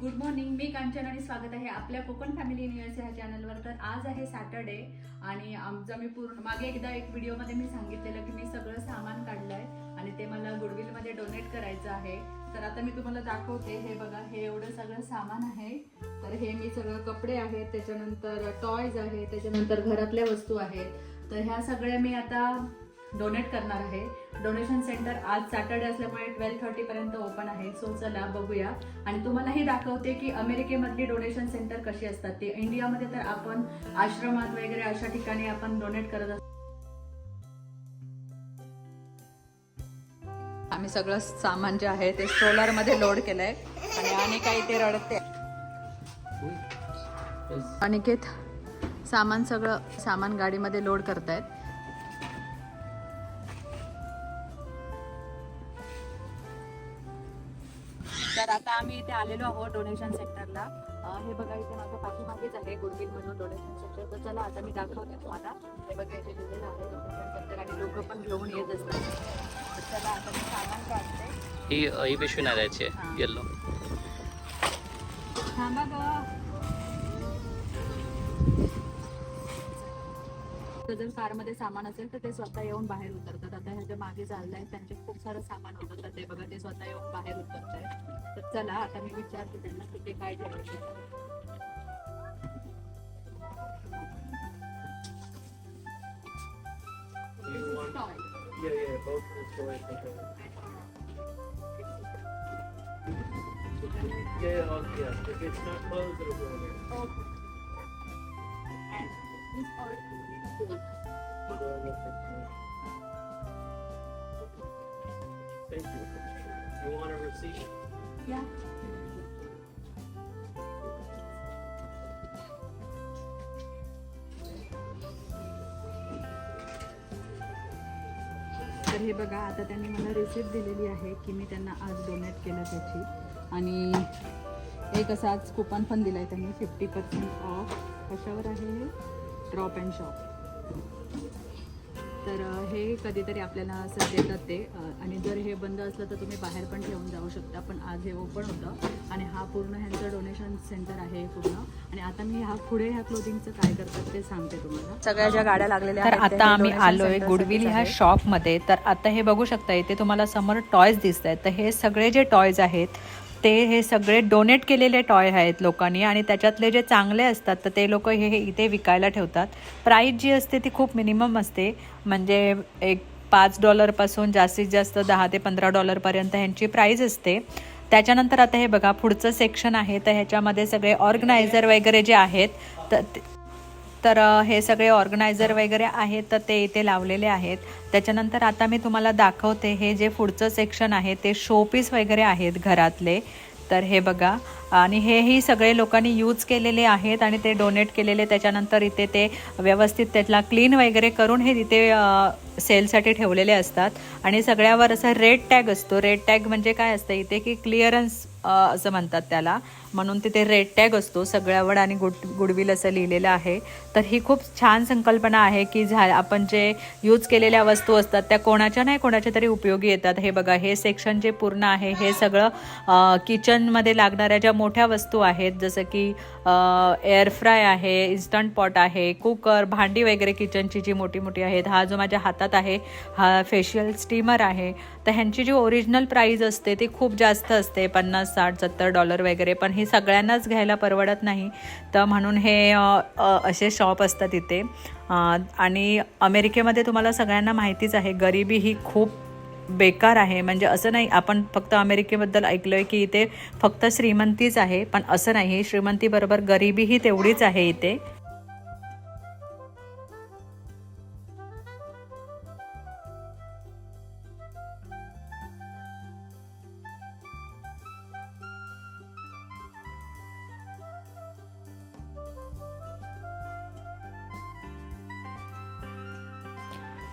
Good morning मी कांचन आणि स्वागत आहे आपल्या कोकण फॅमिली न्यूज ह्या चॅनलवर तर आज आहे सॅटर्डे आणि आमचा मी पूर्ण मागे एकदा एक व्हिडिओमध्ये मी सांगितलेलं की मी सगळं सामान काढलंय आणि ते मला गुडविलमध्ये डोनेट करायचं आहे. तर आता मी तुम्हाला दाखवते हे बघा हे एवढं सगळं सामान आहे. तर हे मी सगळं कपडे आहेत त्याच्यानंतर टॉयज आहे त्याच्यानंतर घरातल्या वस्तू आहेत. तर ह्या सगळ्या मी आता डोनेट करणार आहे. डोनेशन सेंटर आज सॅटर्डे असल्यामुळे ट्वेल्व थर्टी पर्यंत ओपन आहे. सो चला बघूया. आणि तुम्हालाही दाखवते की अमेरिकेमधली डोनेशन सेंटर कशी असतात. ते इंडियामध्ये तर आपण आश्रमात वगैरे अशा ठिकाणी आपण डोनेट करत असतो. आम्ही सगळं सामान जे आहे ते स्ट्रोलरमध्ये लोड केलंय. आणि आणि काही ते रडते अनिकेत सामान सगळं सामान गाडीमध्ये लोड करतायत. तर आता आम्ही इथे आलेलो आहोत डोनेशन सेंटरला हे बघा इथे माझ्या पाठीमागेच आहे गुडविल म्हणून डोनेशन सेंटर तर चला आता मी दाखवते तुम्हाला. हे बघा इथे लिहिलेलं आहे डोनेशन सेंटर आणि लोक पण घेऊन येत असतात. चला आता मी सामान काढते. ही ही पिशवी हा. आहे येल्लो थांबा ग. जर कारमध्ये सामान असेल तर ते स्वतः येऊन बाहेर उतरतात आता ह्याच्या मागे चाललंय त्यांचे खूप सारं सामान होतं तर ते बघा ते स्वतः येऊन बाहेर उतरत आहे तर चला आता मी विचारते त्यांना की ते काय ठेवायचे Yeah, yeah, both of the toys. Yeah, yeah, okay. yeah. If it's not closed, it'll go in there. Okay. Thank you. You want a receipt? Yeah. तर हे बघा आता त्यांनी मला रिसिप्ट दिलेली आहे की मी त्यांना आज डोनेट केलं त्याची आणि एक असाच कुपन पण दिलाय त्यांनी फिफ्टी पर्सेंट ऑफ कशावर आहे हे ड्रॉप अँड शॉप तर हे कधीतरी आपल्याला असं देतात ते. आणि जर हे बंद असलं तर तुम्ही बाहेर पण ठेवून जाऊ शकता. पण आज हे ओपन होतं आणि हा पूर्ण ह्यांचं डोनेशन सेंटर आहे पूर्ण. आणि आता मी ह्या पुढे ह्या क्लोदिंगचं काय करतात ते सांगते तुम्हाला. सगळ्या ज्या गाड्या लागलेल्या तर आता आम्ही आलोय गुडविल ह्या शॉपमध्ये तर आता हे बघू शकता इथे तुम्हाला समोर टॉयज दिसत आहेत तर हे सगळे जे टॉयज आहेत ते हे सगळे डोनेट केलेले टॉय आहेत लोकांनी आणि त्याच्यातले जे चांगले असतात तर ते लोक हे हे इथे विकायला ठेवतात. प्राईस जी असते ती खूप मिनिमम असते. म्हणजे एक पाच डॉलरपासून जास्तीत जास्त दहा ते पंधरा डॉलरपर्यंत ह्यांची प्राईज असते. त्याच्यानंतर आता हे बघा पुढचं सेक्शन आहे तर ह्याच्यामध्ये सगळे ऑर्गनायझर वगैरे जे आहेत तर ते- तर हे सगळे ऑर्गनायझर वगैरे आहेत तर ते इथे लावलेले आहेत. त्याच्यानंतर आता मी तुम्हाला दाखवते हे जे पुढचं सेक्शन आहे ते शोपीस वगैरे आहेत घरातले. तर हे बघा. आणि हेही सगळे लोकांनी यूज केलेले आहेत आणि ते डोनेट केलेले. त्याच्यानंतर इथे ते व्यवस्थित त्याला क्लीन वगैरे करून हे तिथे सेलसाठी ठेवलेले असतात. आणि सगळ्यावर असा रेड टॅग असतो. रेड टॅग म्हणजे काय असतं इथे की क्लिअरन्स असं म्हणतात त्याला. म्हणून तिथे रेड टॅग असतो. सगळ्यावर आणि गुड गुडविल असं लिहिलेलं आहे. तर ही खूप छान संकल्पना आहे की झा आपण जे यूज केलेल्या वस्तू असतात त्या कोणाच्या नाही कोणाच्या तरी उपयोगी येतात. हे बघा हे सेक्शन जे पूर्ण आहे हे सगळं किचनमध्ये लागणाऱ्या ज्या मोठ्या वस्तू आहेत जसं की एअरफ्राय आहे इन्स्टंट पॉट आहे कुकर भांडी वगैरे किचनची जी मोठी मोठी आहेत हा जो माझ्या हातात आहे. हा फेशियल स्टीमर आहे. तर ह्यांची जी ओरिजिनल प्राईज असते ती खूप जास्त असते. पन्नास साठ सत्तर डॉलर वगैरे. पण हे सगळ्यांनाच घ्यायला परवडत नाही. तर म्हणून हे असे शॉप असतात इथे. आणि अमेरिकेमध्ये तुम्हाला सगळ्यांना माहितीच आहे गरिबी ही खूप बेकार आहे. म्हणजे असं नाही आपण फक्त अमेरिकेबद्दल ऐकलोय की इथे फक्त श्रीमंतीच आहे. पण असं नाही श्रीमंतीबरोबर गरिबीही तेवढीच आहे इथे.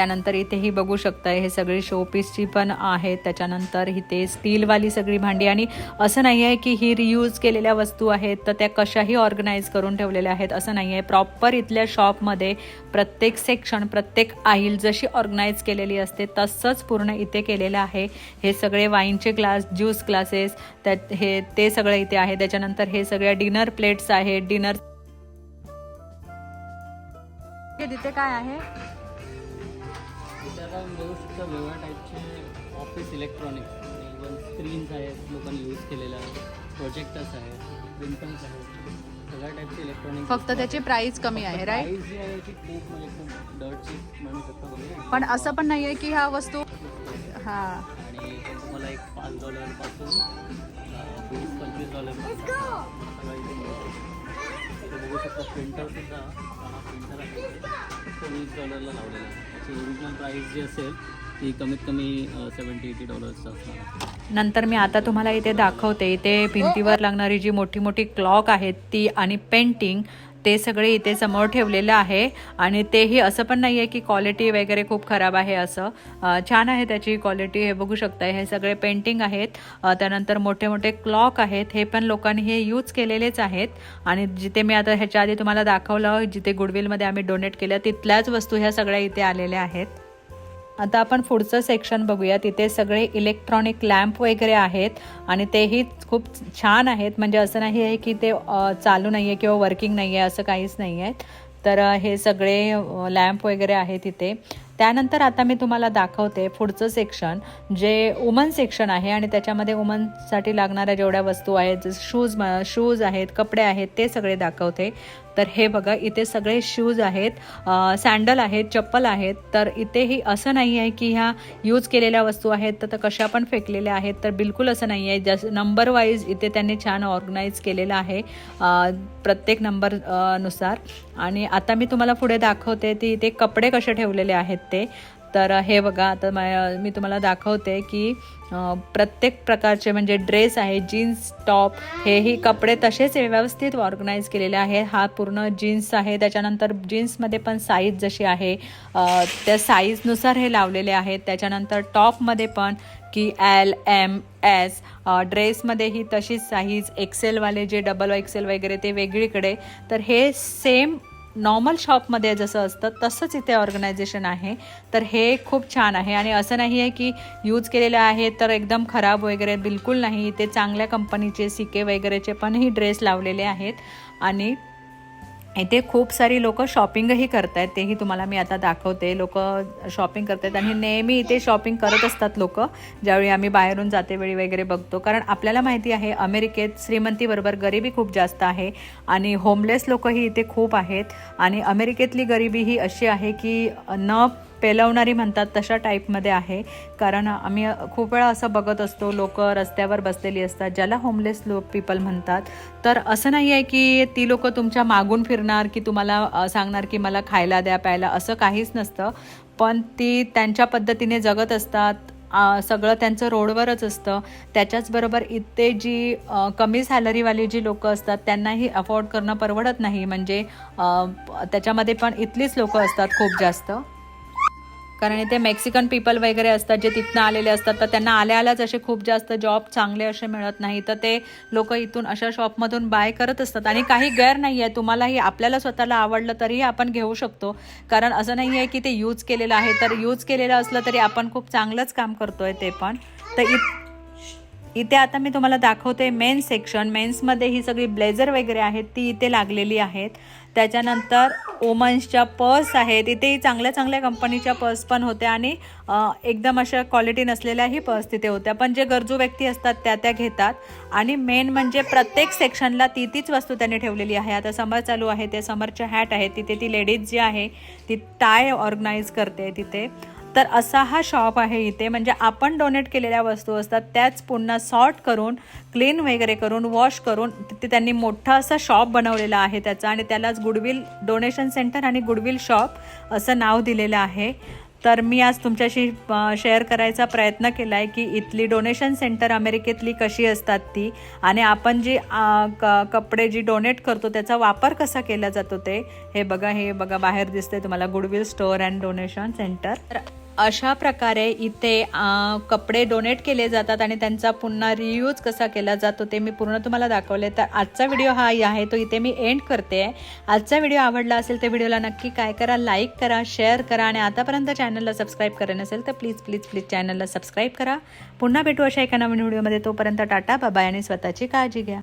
त्यानंतर इथेही बघू शकता हे सगळी शोपीसची पण आहेत. त्याच्यानंतर इथे स्टीलवाली सगळी भांडी. आणि असं नाही आहे की ही रियूज केलेल्या वस्तू आहेत तर त्या कशाही ऑर्गनाईज करून ठेवलेल्या आहेत. असं नाही आहे प्रॉपर इथल्या शॉपमध्ये प्रत्येक सेक्शन प्रत्येक आईल जशी ऑर्गनाईज केलेली असते तसंच पूर्ण इथे केलेलं आहे. हे सगळे वाईनचे ग्लास ज्यूस ग्लासेस त्या हे ते सगळं इथे आहे. त्याच्यानंतर हे सगळ्या डिनर प्लेट्स आहेत. डिनर तिथे काय आहे? बघू शकता वेगळ्या टाईपचे ऑफिस इलेक्ट्रॉनिक्स इवन स्क्रीन्स आहेत लोकांनी यूज केलेल्या प्रोजेक्टर्स आहेत प्रिंटर्स आहेत सगळ्या टाईपचे इलेक्ट्रॉनिक्स फक्त त्याची प्राइस कमी आहे राईट प्राईस जी आहे ती खूप म्हणजे खूप डर्टची म्हणू शकता पण असं पण नाही आहे की ह्या वस्तू हा. आणि तुम्हाला एक पाच डॉलरपासून वीस पंचवीस डॉलरपासून सगळं इथे मिळतं. इथे बघू शकता प्रिंटर सुद्धा हा प्रिंटर आहे. तो वीस डॉलरला लावलेला आहे. त्याची ओरिजिनल प्राईस जी असेल ती कमीत कमी सेवन्टी एटी डॉलर्स असणार नंतर मी आता तुम्हाला इथे दाखवते इथे भिंतीवर लागणारी जी मोठी मोठी क्लॉक आहेत ती आणि पेंटिंग ते सगळे इथे समोर ठेवलेलं आहे आणि तेही असं पण नाही आहे की क्वालिटी वगैरे खूप खराब आहे असं. छान आहे त्याची क्वालिटी हे बघू शकता हे सगळे पेंटिंग आहेत. त्यानंतर मोठे मोठे क्लॉक आहेत. हे पण लोकांनी हे यूज केलेलेच आहेत. आणि जिथे मी आता ह्याच्या आधी तुम्हाला दाखवलं जिथे गुडविलमध्ये आम्ही डोनेट केलं तिथल्याच वस्तू ह्या सगळ्या इथे आलेल्या आहेत. आता आपण पुढचं सेक्शन बघूया तिथे सगळे इलेक्ट्रॉनिक लॅम्प वगैरे आहेत आणि तेही खूप छान आहेत. म्हणजे असं नाही आहे की ते चालू नाही आहे किंवा वर्किंग नाही आहे असं काहीच नाही आहे. तर हे सगळे लॅम्प वगैरे आहेत तिथे त्यानंतर आता मी तुम्हाला दाखवते पुढचं सेक्शन जे वुमन सेक्शन आहे आणि त्याच्यामध्ये वुमनसाठी लागणाऱ्या जेवढ्या वस्तू आहेत जसं शूज शूज आहेत कपडे आहेत ते सगळे दाखवते. तर हे बघा इथे सगळे शूज आहेत सँडल आहेत चप्पल आहेत. तर इथेही असं नाही आहे की ह्या यूज केलेल्या वस्तू आहेत तर कशा पण फेकलेल्या आहेत. तर बिलकुल असं नाही आहे. जस नंबर वाईज इथे त्यांनी छान ऑर्गनाईज केलेलं आहे प्रत्येक नंबरनुसार. आणि आता मी तुम्हाला पुढे दाखवते ती इथे कपडे कसे ठेवलेले आहेत ते. तर हे बघा आता मा- मी तुम्हाला दाखवते की प्रत्येक प्रकारचे म्हणजे ड्रेस आहे जीन्स टॉप हेही कपडे तसेच व्यवस्थित ऑर्गनाईज केलेले आहे हा पूर्ण जीन्स आहे. त्याच्यानंतर जीन्समध्ये पण साईज जशी आहे त्या साईजनुसार हे लावलेले आहेत. त्याच्यानंतर टॉपमध्ये पण की एल एम एस ड्रेसमध्येही तशीच साईज एक्सेलवाले जे डबल एक्सेल वगैरे ते वेगळीकडे. तर हे सेम नॉर्मल शॉपमध्ये जसं असतं तसंच इथे ऑर्गनायझेशन आहे. तर हे खूप छान आहे आणि असं नाही आहे की यूज केलेलं आहे तर एकदम खराब वगैरे बिलकुल नाही. इथे चांगल्या कंपनीचे सिके वगैरेचे पणही ड्रेस लावलेले आहेत. आणि इथे खूप सारी लोक शॉपिंगही करत आहेत तेही तुम्हाला मी आता दाखवते. लोक शॉपिंग करत आहेत आणि नेहमी इथे शॉपिंग करत असतात लोक ज्यावेळी आम्ही बाहेरून जाते वेळी वगैरे बघतो. कारण आपल्याला माहिती आहे अमेरिकेत श्रीमंतीबरोबर गरिबी खूप जास्त आहे आणि होमलेस लोकही इथे खूप आहेत. आणि अमेरिकेतली गरिबी ही अशी आहे की न पेलवणारी म्हणतात तशा टाईपमध्ये आहे. कारण आम्ही खूप वेळा असं बघत असतो लोक रस्त्यावर बसलेली असतात ज्याला होमलेस लो पीपल म्हणतात. तर असं नाही आहे की ती लोक तुमच्या मागून फिरणार की तुम्हाला सांगणार की मला खायला द्या प्यायला असं काहीच नसतं. पण ती त्यांच्या पद्धतीने जगत असतात सगळं त्यांचं रोडवरच असतं. त्याच्याचबरोबर इथे जी कमी सॅलरीवाली जी लोकं असतात त्यांनाही अफोर्ड करणं परवडत नाही. म्हणजे त्याच्यामध्ये पण इथलीच लोकं असतात खूप जास्त. कारण इथे मेक्सिकन पीपल वगैरे असतात जे तिथनं आलेले असतात तर त्यांना आल्या आल्याच असे खूप जास्त जॉब चांगले असे मिळत नाही. तर ते लोक इथून अशा शॉपमधून बाय करत असतात. आणि काही गैर नाही आहे तुम्हालाही आपल्याला स्वतःला आवडलं तरीही आपण घेऊ शकतो. कारण असं नाही आहे की ते यूज केलेलं आहे. तर यूज केलेलं असलं तरी आपण खूप चांगलंच काम करतोय ते पण. तर इत इथे आता मी तुम्हाला दाखवते मेन सेक्शन मेन्समध्ये ही सगळी ब्लेझर वगैरे आहेत ती इथे लागलेली आहेत. त्याच्यानंतर वुमन्सच्या पर्स आहेत. इथेही चांगल्या चांगल्या कंपनीच्या पर्स पण होत्या आणि एकदम अशा क्वालिटी नसलेल्याही पर्स तिथे होत्या. पण जे गरजू व्यक्ती असतात त्या त्या घेतात. आणि मेन म्हणजे प्रत्येक सेक्शनला ती तीच वस्तू त्यांनी ठेवलेली आहे. आता समर चालू आहे ते समरच्या हॅट आहे तिथे ती लेडीज जी आहे ती टाय ऑर्गनाईज करते तिथे. तर असा हा शॉप आहे इथे. म्हणजे आपण डोनेट केलेल्या वस्तू असतात त्याच पुन्हा सॉर्ट करून क्लीन वगैरे करून वॉश करून तिथे त्यांनी मोठा असा शॉप बनवलेला आहे त्याचा आणि त्यालाच गुडविल डोनेशन सेंटर आणि गुडविल शॉप असं नाव दिलेलं आहे. तर मी आज तुमच्याशी शेअर करायचा प्रयत्न केला आहे की इथली डोनेशन सेंटर अमेरिकेतली कशी असतात ती आणि आपण जी क कपडे जी डोनेट करतो त्याचा वापर कसा केला जातो ते हे बघा हे बघा बाहेर दिसते तुम्हाला goodwill store and donation center तर अशा प्रकारे इथे कपडे डोनेट केले जातात आणि त्यांचा पुन्हा रियूज कसा केला जातो ते मी पूर्ण तुम्हाला दाखवले. तर आजचा व्हिडिओ हा आहे तो इथे मी एंड करते. आजचा व्हिडिओ आवडला असेल तर व्हिडिओला नक्की काय करा लाईक करा शेअर करा आणि आतापर्यंत चॅनलला सबस्क्राईब करा नसेल तर प्लीज प्लीज प्लीज चॅनलला सबस्क्राईब करा. पुन्हा भेटू अशा एका नवीन व्हिडिओमध्ये तोपर्यंत टाटा बाबाय आणि स्वतःची काळजी घ्या.